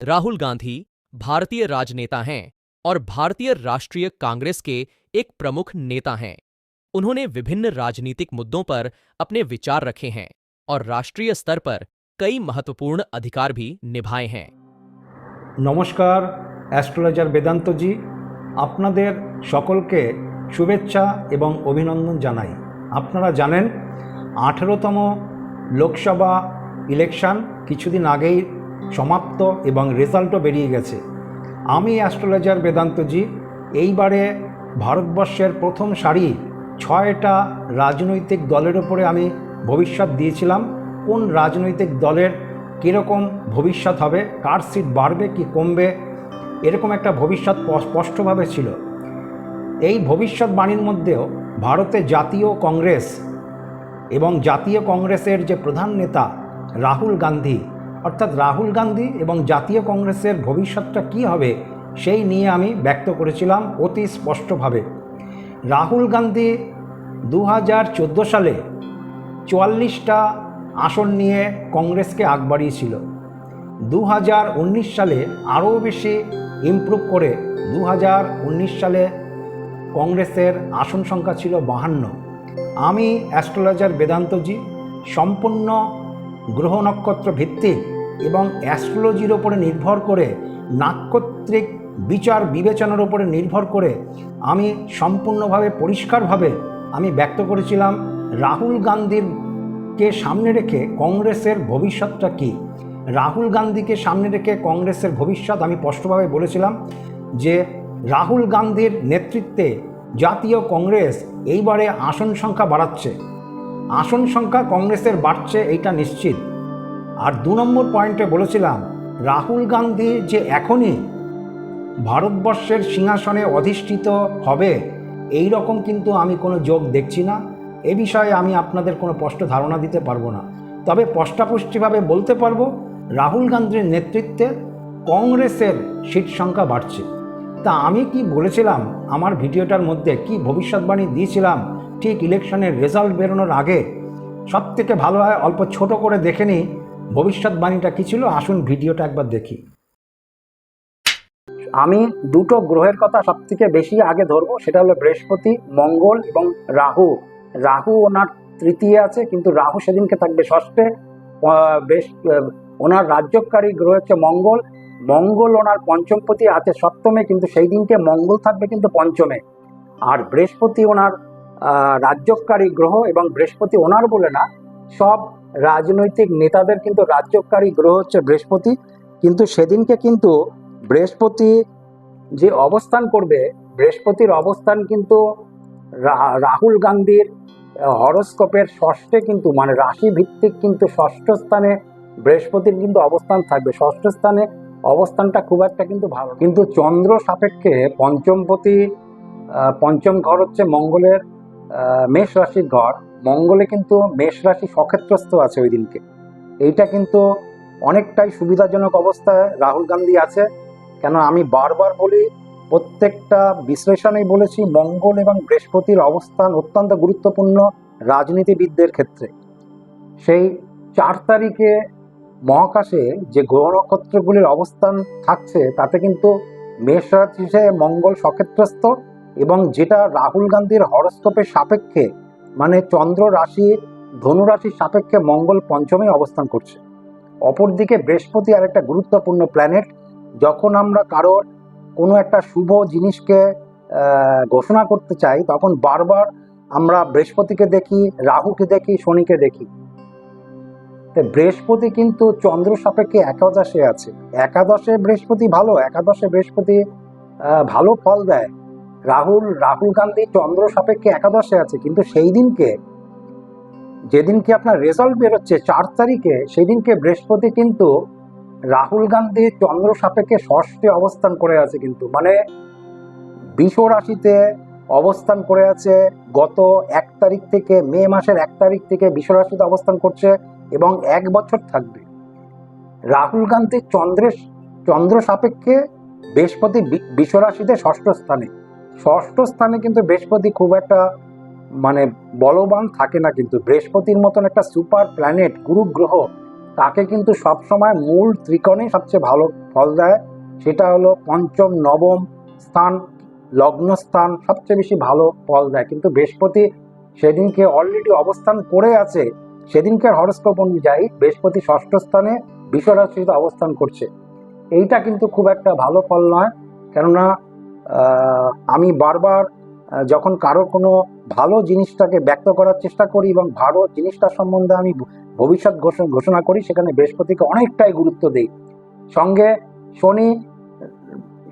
राहुल गांधी भारतीय राजनेता हैं और भारतीय राष्ट्रीय कांग्रेस के एक प्रमुख नेता हैं उन्होंने विभिन्न राजनीतिक मुद्दों पर अपने विचार रखे हैं और राष्ट्रीय स्तर पर कई महत्वपूर्ण अधिकार भी निभाए हैं নমস্কার অ্যাস্ট্রোলজার বেদান্তজি আপনাদের সকলকে শুভেচ্ছা এবং অভিনন্দন জানাই আপনারা জানেন আঠেরোতম লোকসভা ইলেকশন কিছুদিন আগেই সমাপ্ত এবং রেজাল্টও বেরিয়ে গেছে। আমি অ্যাস্ট্রোলজার বেদান্তজি, এইবারে ভারতবর্ষের প্রথম সারি ছয়টা রাজনৈতিক দলের ওপরে আমি ভবিষ্যৎ দিয়েছিলাম। কোন রাজনৈতিক দলের কীরকম ভবিষ্যৎ হবে, কার সিট বাড়বে, কি কমবে, এরকম একটা ভবিষ্যৎ স্পষ্টভাবে ছিল। এই ভবিষ্যৎবাণীর মধ্যেও ভারতে জাতীয় কংগ্রেস এবং জাতীয় কংগ্রেসের যে প্রধান নেতা রাহুল গান্ধী অর্থাৎ রাহুল গান্ধী এবং জাতীয় কংগ্রেসের ভবিষ্যৎটা কী হবে সেই নিয়ে আমি ব্যক্ত করেছিলাম অতি স্পষ্টভাবে। রাহুল গান্ধী দু হাজার চোদ্দ সালে চুয়াল্লিশটা আসন নিয়ে কংগ্রেসকে আগ বাড়িয়েছিল। দু সালে আরও বেশি ইমপ্রুভ করে দু হাজার উনিশ সালে কংগ্রেসের আসন সংখ্যা ছিল বাহান্ন। আমি অ্যাস্ট্রোলজার বেদান্তজি, সম্পূর্ণ গ্রহ নক্ষত্র ভিত্তিক এবং অ্যাস্ট্রোলজির ওপরে নির্ভর করে, নাক্ষত্রিক বিচার বিবেচনার উপরে নির্ভর করে আমি সম্পূর্ণভাবে, পরিষ্কারভাবে আমি ব্যক্ত করেছিলাম রাহুল গান্ধীর কে সামনে রেখে কংগ্রেসের ভবিষ্যৎটা কী। রাহুল গান্ধীকে সামনে রেখে কংগ্রেসের ভবিষ্যৎ আমি স্পষ্টভাবে বলেছিলাম যে রাহুল গান্ধীর নেতৃত্বে জাতীয় কংগ্রেস এইবারে আসন সংখ্যা বাড়াচ্ছে। আসন সংখ্যা কংগ্রেসের বাড়ছে, এইটা নিশ্চিত। আর দু নম্বর পয়েন্টে বলেছিলাম, রাহুল গান্ধী যে এখনই ভারতবর্ষের সিংহাসনে অধিষ্ঠিত হবে, এই রকম কিন্তু আমি কোনো যোগ দেখছি না। এ বিষয়ে আমি আপনাদের কোনো স্পষ্ট ধারণা দিতে পারব না। তবে স্পষ্টাপুষ্টিভাবে বলতে পারব, রাহুল গান্ধীর নেতৃত্বে কংগ্রেসের সিট সংখ্যা বাড়ছে। তা আমি কি বলেছিলাম, আমার ভিডিওটার মধ্যে কি ভবিষ্যৎবাণী দিয়েছিলাম ঠিক ইলেকশনের রেজাল্ট বেরোনোর আগে সব থেকে ভালো হয় অল্প ছোট করে দেখে নিই ভবিষ্যৎবাণীটা কী ছিল। আসুন ভিডিওটা একবার দেখি। আমি দুটো গ্রহের কথা সব থেকে বেশি আগে ধরবো, সেটা হলো বৃহস্পতি, মঙ্গল এবং রাহু। রাহু ওনার তৃতীয় আছে, কিন্তু রাহু সেদিনকে থাকবে ষষ্ঠে। বেশ ওনার রাজ্যকারী গ্রহ হচ্ছে মঙ্গল। মঙ্গল ওনার পঞ্চমপতি আছে সপ্তমে, কিন্তু সেই দিনকে মঙ্গল থাকবে কিন্তু পঞ্চমে। আর বৃহস্পতি ওনার রাজ্যকারী গ্রহ এবং বৃহস্পতি ওনার বলে না, সব রাজনৈতিক নেতাদের কিন্তু রাজ্যকারী গ্রহ হচ্ছে বৃহস্পতি। কিন্তু সেদিনকে কিন্তু বৃহস্পতি যে অবস্থান করবে, বৃহস্পতির অবস্থান কিন্তু রাহুল গান্ধীর হরস্কোপের ষষ্ঠে কিন্তু মানে রাশি ভিত্তিক কিন্তু ষষ্ঠ স্থানে বৃহস্পতির কিন্তু অবস্থান থাকবে। ষষ্ঠ স্থানে অবস্থানটা খুব একটা কিন্তু ভালো কিন্তু চন্দ্র সাপেক্ষে পঞ্চমপতি পঞ্চম ঘর হচ্ছে মঙ্গলের মেষ রাশির ঘর, মঙ্গলে কিন্তু মেষ রাশি সক্ষেত্রস্থ আছে ওই দিনকে। এইটা কিন্তু অনেকটাই সুবিধাজনক অবস্থায় রাহুল গান্ধী আছে। কেন আমি বারবার বলি, প্রত্যেকটা বিশ্লেষণেই বলেছি, মঙ্গল এবং বৃহস্পতির অবস্থান অত্যন্ত গুরুত্বপূর্ণ রাজনীতিবিদদের ক্ষেত্রে। সেই চার তারিখে মহাকাশে যে গ্রহ নক্ষত্রগুলির অবস্থান থাকছে, তাতে কিন্তু মেষ রাশিতে মঙ্গল সক্ষেত্রস্থ। এবং যেটা রাহুল গান্ধীর হরস্কোপের সাপেক্ষে মানে চন্দ্র রাশি, ধনু রাশির সাপেক্ষে মঙ্গল পঞ্চমে অবস্থান করছে। অপরদিকে বৃহস্পতি আর একটা গুরুত্বপূর্ণ প্ল্যানেট যখন আমরা কারোর কোনো একটা শুভ জিনিসকে ঘোষণা করতে চাই, তখন বারবার আমরা বৃহস্পতিকে দেখি, রাহুকে দেখি, শনিকে দেখি। বৃহস্পতি কিন্তু চন্দ্র সাপেক্ষে একাদশে আছে। একাদশে বৃহস্পতি ভালো, একাদশে বৃহস্পতি ভালো ফল দেয়। রাহুল রাহুল গান্ধী চন্দ্র সাপেক্ষে একাদশে আছে, কিন্তু সেই দিনকে, যেদিনকে আপনার রেজাল্ট বেরোচ্ছে চার তারিখে সেই দিনকে বৃহস্পতি কিন্তু রাহুল গান্ধী চন্দ্র সাপেক্ষে ষষ্ঠে অবস্থান করে আছে কিন্তু। মানে বিষ রাশিতে অবস্থান করে আছে, গত এক তারিখ থেকে, মে মাসের এক তারিখ থেকে বিষ রাশিতে অবস্থান করছে এবং এক বছর থাকবে। রাহুল গান্ধী চন্দ্রের চন্দ্র সাপেক্ষে বৃহস্পতি বি- বিষ রাশিতে ষষ্ঠ স্থানে। ষষ্ঠ স্থানে কিন্তু বৃহস্পতি খুব একটা মানে বলবান থাকে না কিন্তু। বৃহস্পতির মতন একটা সুপার প্ল্যানেট গুরু গ্রহ তাকে কিন্তু সবসময় মূল ত্রিকোণেই সবচেয়ে ভালো ফল দেয়। সেটা হলো পঞ্চম, নবম স্থান লগ্ন স্থান সবচেয়ে বেশি ভালো ফল দেয়। কিন্তু বৃহস্পতি সেদিনকে অলরেডি অবস্থান করে আছে। সেদিনকার হরস্কোপ অনুযায়ী বৃহস্পতি ষষ্ঠ স্থানে বিশ্বরাশিতে অবস্থান করছে। এইটা কিন্তু খুব একটা ভালো ফল নয়। কেননা আমি বারবার যখন কারও কোনো ভালো জিনিসটাকে ব্যক্ত করার চেষ্টা করি এবং ভালো জিনিসটা সম্বন্ধে আমি ভবিষ্যৎ ঘোষণা ঘোষণা করি, সেখানে বৃহস্পতিকে অনেকটাই গুরুত্ব দিই। সঙ্গে শনি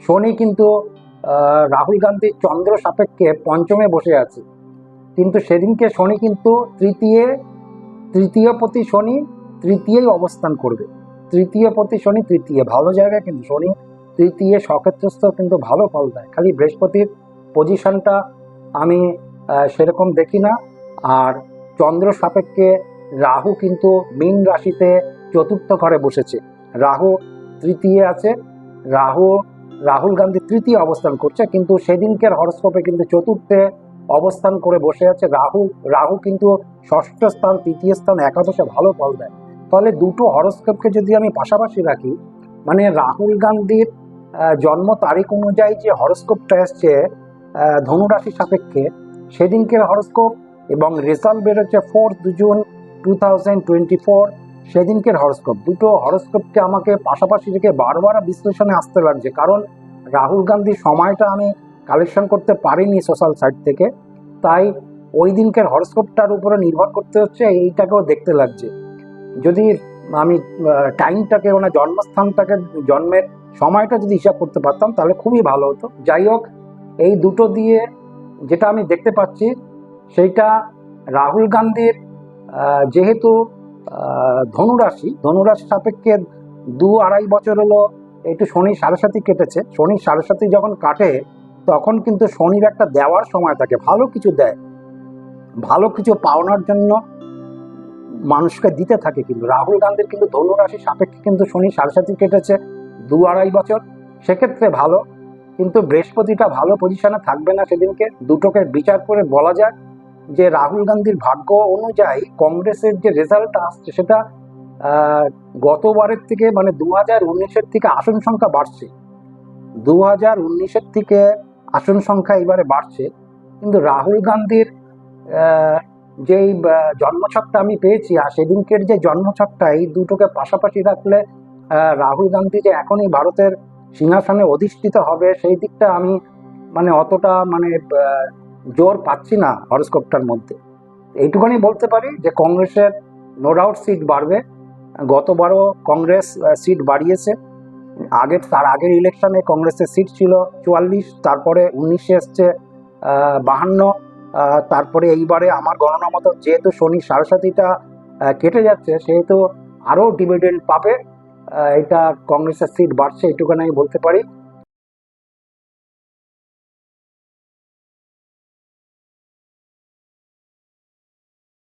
শনি কিন্তু রাহুল গান্ধী চন্দ্র সাপেক্ষে পঞ্চমে বসে আছে। কিন্তু সেদিনকে শনি কিন্তু তৃতীয় তৃতীয় প্রতি শনি তৃতীয় অবস্থান করবে। তৃতীয় প্রতি শনি তৃতীয়। ভালো জায়গায় কিন্তু শনি তৃতীয় সক্ষেত্রস্থ কিন্তু ভালো ফল দেয়। খালি বৃহস্পতির পজিশনটা আমি সেরকম দেখি না। আর চন্দ্র সাপেক্ষে রাহু কিন্তু মীন রাশিতে চতুর্থ ঘরে বসেছে। রাহু তৃতীয় আছে, রাহু, রাহুল গান্ধী তৃতীয় অবস্থান করছে, কিন্তু সেদিনকের হরস্কোপে কিন্তু চতুর্থে অবস্থান করে বসে আছে রাহু। রাহু কিন্তু ষষ্ঠ স্থান, তৃতীয় স্থান, একাদশে ভালো ফল দেয়। ফলে দুটো হরস্কোপকে যদি আমি পাশাপাশি রাখি মানে রাহুল গান্ধীর জন্ম তারিখ অনুযায়ী যে হরস্কোপটা এসছে ধনুরাশি সাপেক্ষে সেদিনকের হরস্কোপ এবং রেজাল্ট বেরোচ্ছে fourth June two thousand twenty four সেদিনকের horoscope. দুটো হরস্কোপকে আমাকে পাশাপাশি রেখে বারবার বিশ্লেষণে আসতে লাগছে, কারণ রাহুল গান্ধীর সময়টা আমি কালেকশন করতে পারিনি সোশ্যাল সাইট থেকে, তাই ওই দিনকের হরস্কোপটার উপরে নির্ভর করতে হচ্ছে, এইটাকেও দেখতে লাগছে। যদি আমি টাইমটাকে মানে জন্মস্থানটাকে জন্মের সময়টা যদি হিসাব করতে পারতাম, তাহলে খুবই ভালো হতো। যাই হোক, এই দুটো দিয়ে যেটা আমি দেখতে পাচ্ছি, সেইটা রাহুল গান্ধীর যেহেতু ধনুরাশি ধনুরাশি সাপেক্ষে দু আড়াই বছর হলো, একটু শনি সাড়ে সাথী কেটেছে। শনি সাড়ে সাথী যখন কাটে, তখন কিন্তু শনির একটা দেওয়ার সময় থাকে। ভালো কিছু দেয়। ভালো কিছু পাওনার জন্য মানুষকে দিতে থাকে কিন্তু। রাহুল গান্ধীর কিন্তু ধনুরাশি সাপেক্ষে কিন্তু শনি সাড়ে সাথী কেটেছে। দু আড়াই বছর, সেক্ষেত্রে ভালো। কিন্তু বৃহস্পতিটা ভালো পজিশনে থাকবে না সেদিনকে। দুটোকে বিচার করে বলা যায় যে রাহুল গান্ধীর ভাগ্য অনুযায়ী কংগ্রেসের যে রেজাল্টটা আসছে সেটা গতবারের থেকে মানে দু হাজার উনিশের থেকে আসন সংখ্যা বাড়ছে। দু হাজার উনিশের থেকে আসন সংখ্যা এবারে বাড়ছে। কিন্তু রাহুল গান্ধীর যেই জন্মছকটা আমি পেয়েছি আর সেদিনকের যে জন্মছকটা, এই দুটোকে পাশাপাশি রাখলে রাহুল গান্ধী যে এখনই ভারতের সিংহাসনে অধিষ্ঠিত হবে, সেই দিকটা আমি মানে অতটা মানে জোর পাচ্ছি না হরস্কোপটার মধ্যে। এইটুখানি বলতে পারি যে কংগ্রেসের নো ডাউট সিট বাড়বে। গতবারও কংগ্রেস সিট বাড়িয়েছে। আগের তার আগের ইলেকশনে কংগ্রেসের সিট ছিল চুয়াল্লিশ, তারপরে উনিশে এসছে বাহান্ন তারপরে এইবারে আমার গণনা মতো যেহেতু শনি সারসাথীটা কেটে যাচ্ছে, সেহেতু আরও ডিভিডেন্ড পাবে। এটা কংগ্রেসের সিট বাড়ছে এটুকু আমি বলতে পারি।